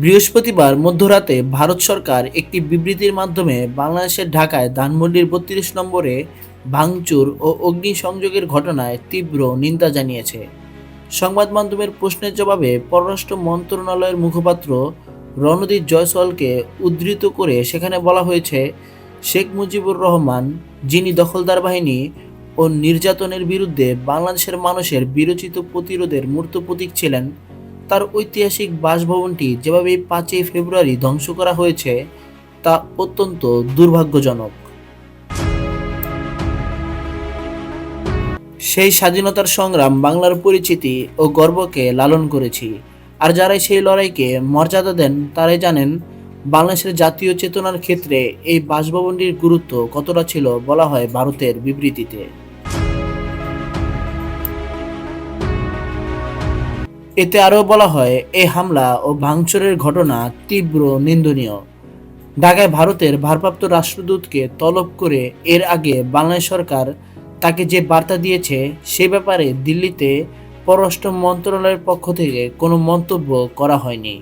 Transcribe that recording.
বৃহস্পতিবার মধ্যরাতে ভারত সরকার একটি বিবৃতির মাধ্যমে বাংলাদেশের ঢাকায় ধানমন্ডির বত্রিশ নম্বরে ভাঙচুর ও অগ্নিসংযোগের ঘটনায় তীব্র নিন্দা জানিয়েছে। সংবাদ মাধ্যমের প্রশ্নের জবাবে পররাষ্ট্র মন্ত্রণালয়ের মুখপাত্র রণদীপ জয়সওয়ালকে উদ্ধৃত করে সেখানে বলা হয়েছে, শেখ মুজিবুর রহমান, যিনি দখলদার বাহিনী ও নির্যাতনের বিরুদ্ধে বাংলাদেশের মানুষের বিরচিত প্রতিরোধের মূর্ত প্রতীক ছিলেন তার ঐতিহাসিক বাসভবনটি যেভাবে পাঁচই ফেব্রুয়ারি ধ্বংস করা হয়েছে, তা অত্যন্ত দুর্ভাগ্যজনক। সেই স্বাধীনতার সংগ্রাম বাংলার পরিচিতি ও গর্বকে লালন করেছি। আর যারাই সেই লড়াইকে মর্যাদা দেন, তারাই জানেন বাংলাদেশের জাতীয় চেতনার ক্ষেত্রে এই বাসভবনটির গুরুত্ব কতটা ছিল বলা হয় ভারতের বিবৃতিতে। এতে আরও বলা হয় এই হামলা ও ভাঙচুরের ঘটনা তীব্র নিন্দনীয়। ঢাকায় ভারতের ভারপ্রাপ্ত রাষ্ট্রদূতকে তলব করে এর আগে বাংলাদেশ সরকার তাকে যে বার্তা দিয়েছে, সে ব্যাপারে দিল্লিতে পররাষ্ট্র মন্ত্রণালয়ের পক্ষ থেকে কোনো মন্তব্য করা হয়নি।